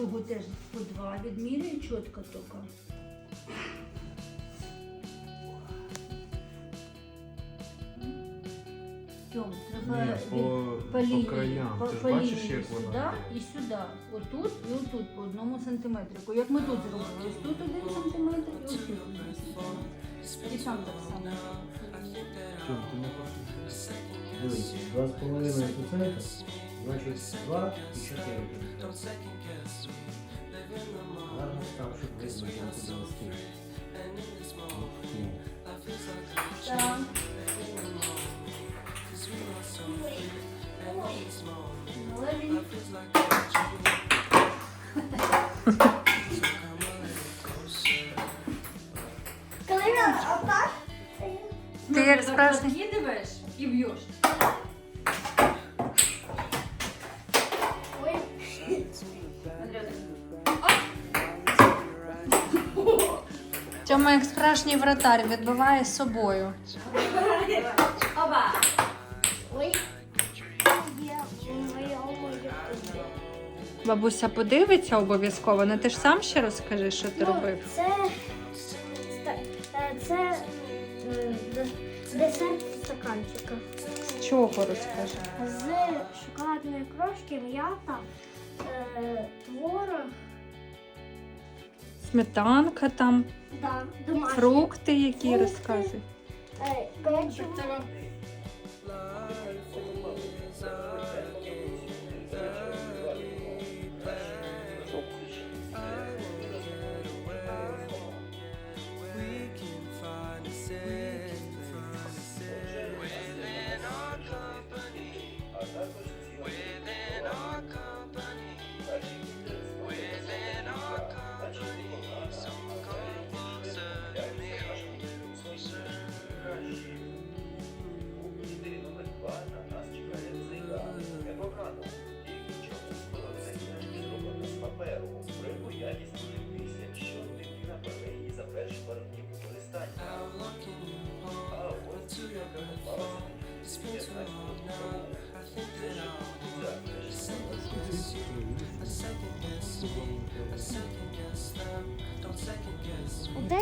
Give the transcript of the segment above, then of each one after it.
другу теж по два відміряю чітко тільки. Треба Ні, від- по, по лінії, краям. по- по ж бачиш, як сюди вона? і сюди. Отут і отут по одному сантиметрику. Як ми тут зробили, ось тут один сантиметр і ось тут один сантиметр. І там так само. Що, ти не хочеш? Дивіться, 2,5 см, значить 2 і 4. Ти як справжній. Їдеш і б'єш. Тьома як справжній вратар відбиває з собою. Оба. ой. Бабуся подивиться обов'язково, ну ти ж сам ще розкажи, що ти робив. Це, це, це е, десерт з стаканчика. З чого розкажи? З шоколадної крошки, м'ята, е, творог, Сметанка там, да, домашні, фрукти які Фрукти. розказують. е, печиво.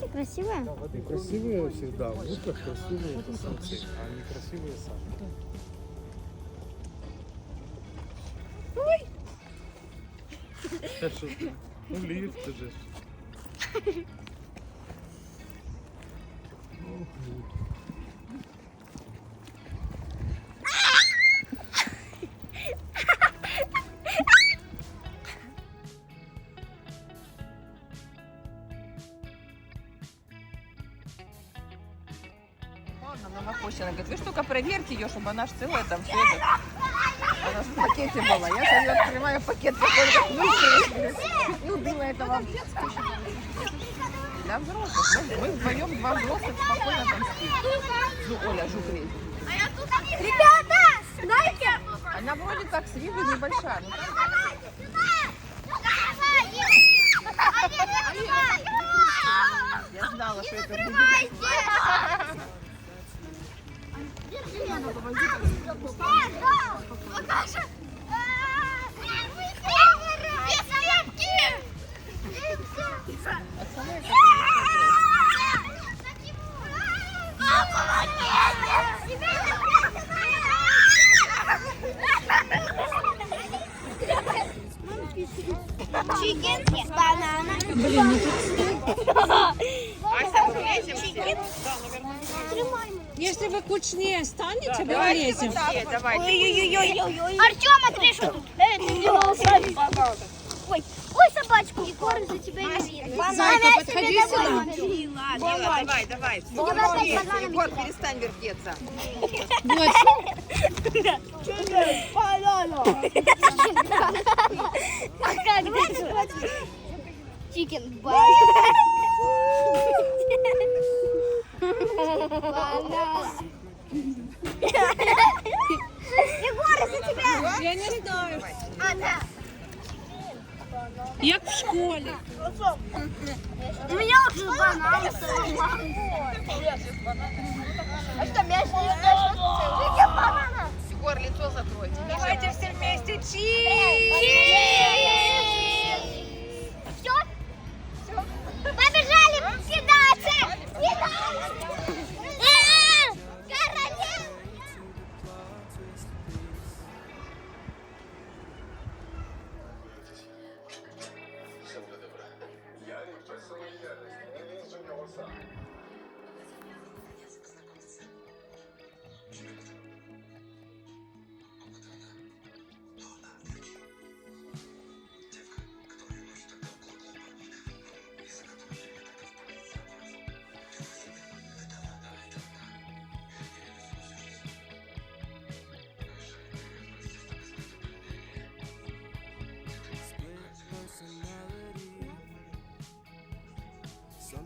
Кстати, красивая. Красивые всегда, в луках красивые самцы, а не красивые самки. Ой! Та що? Ну, ліс же. Ох, ну. Проверьте ее, чтобы она ж целая там все это. Она ж в пакете была. Я ее открываю пакет, ну, чуть не убила этого. Для взрослых. Мы, мы вдвоем, два взрослых, спокойно там спим. Ну, Оля, жук лезет. Ребята, знаете, Она вроде как с виду небольшая. но там Я знала, что это будет. Пацаны, Давайте вот так, давайте. Артем, тут. Ты делал сами, пожалуйста. Ой, ой, собачку. Егор, за тебя не видно. Зайка, подходи сюда. Мила, давай, давай. Егор, перестань вертеться. Вот. А как ты? Чикен. Банана. Егор, за тебя. Я не знаю. Она. Як в школі. У меня уже банан. А что, мяч не. Егор, лицо закройте. Давайте все вместе. Чикен.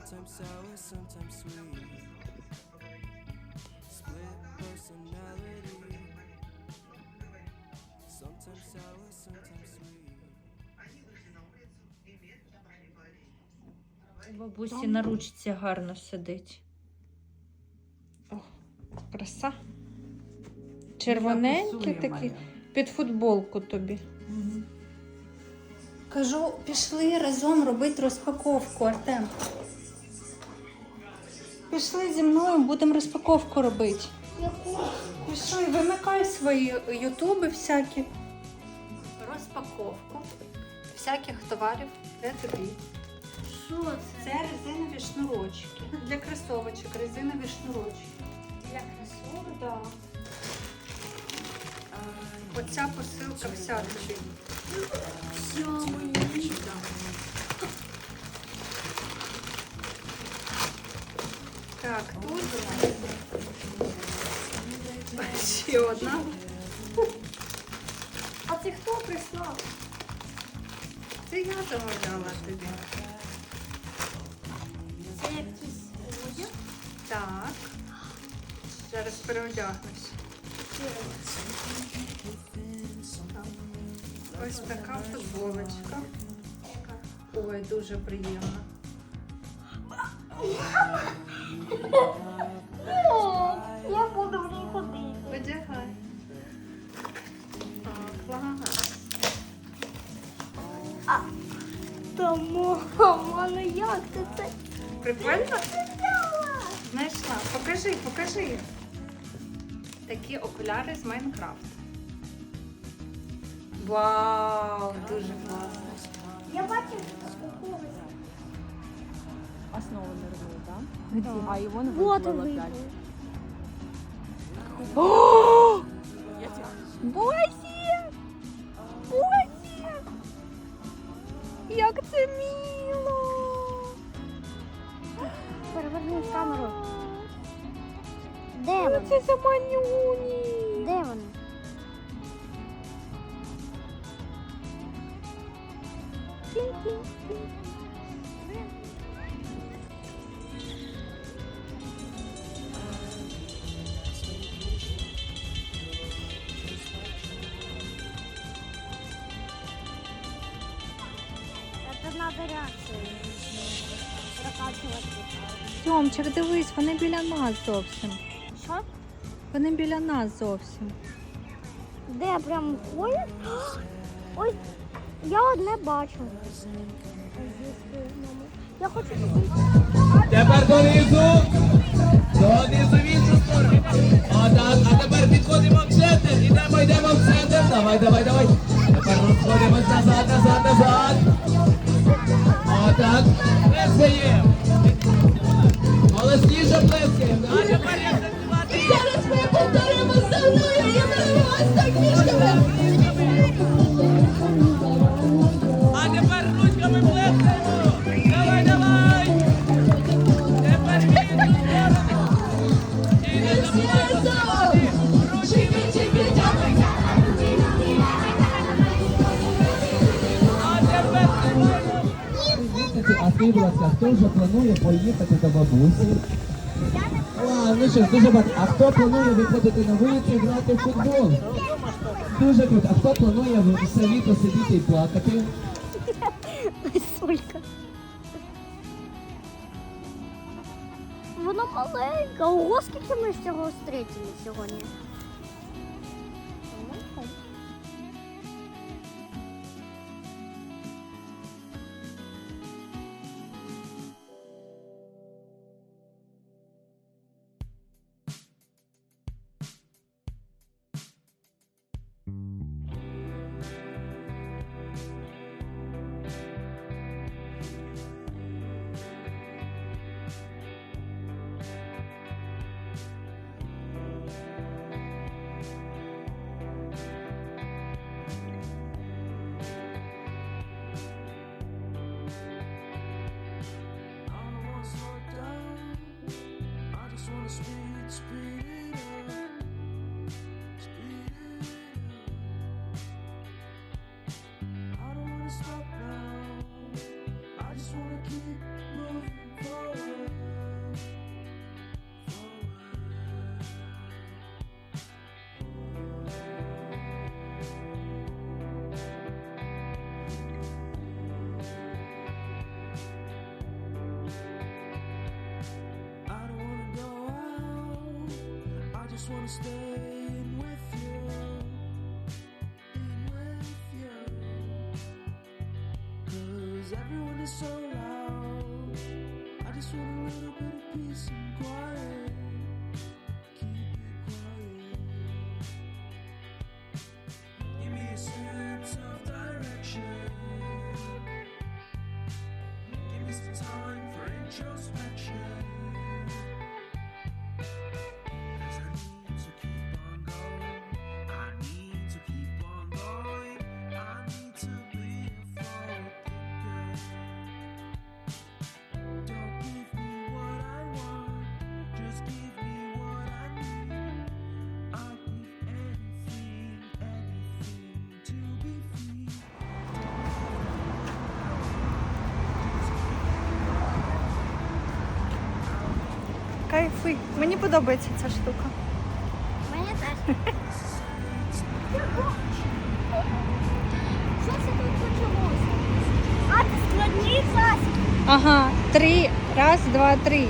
Sometimes sour, sometimes sweet. Split personality. Sometimes sour, sometimes sweet. У бабусі на ручці гарно сидить. О, краса. Червоненький такий. Під футболку тобі. Кажу, пішли разом робити розпаковку, Артем. Пішли зі мною, будемо розпаковку робити. Пішли, вимикай свої ютуби всякі. Розпаковку всяких товарів для тобі. Що це? Це резинові шнурочки. Для кросовочок резинові шнурочки. Для красови? Да. Оця посилка вся тобі. Так, тут ще одна. А це хто прислав? Це я замовляла тобі. Це якийсь одяг? Так. Зараз переодягнусь. Ось така футболочка. Ой, дуже приємно. Прикольно? Знайшла. Покажи, покажи. Такі окуляри з Майнкрафт. Вау, дуже класно. Я бачив у когось. Основу не робили, так? А його не Вот вибрала он Босі! Босі! Як це мило! Де вони? Це за манюні. Де вони? Це реакцію. Прокачувати. Тьомчик, дивись, вони біля нас зовсім. Що? Вони біля нас зовсім. Де прям ходять? Ой, я одне бачу. Я хочу Тепер донизу. Донизу в іншу сторону. Отак. А тепер підходимо в центр. Ідемо, йдемо в центр. Давай, давай, давай. Тепер розходимось назад, назад, назад. Отак. Плескаємо. Голосніше плескаємо. Скажіть, хто вже планує поїхати до бабусі? А, ну що дуже багато. А хто планує виходити на вулицю і грати в футбол? Дуже круто. А хто планує в селі посидіти і плакати? Солька. Воно маленька. Ого, скільки ми всього зустріли сьогодні. Everyone is so loud. I just want a little bit of peace and quiet. Кайфуй. Мені подобається ця штука. Мені теж. Що це тут почалося? А, це складний засіб. Ага, три. Раз, два, три.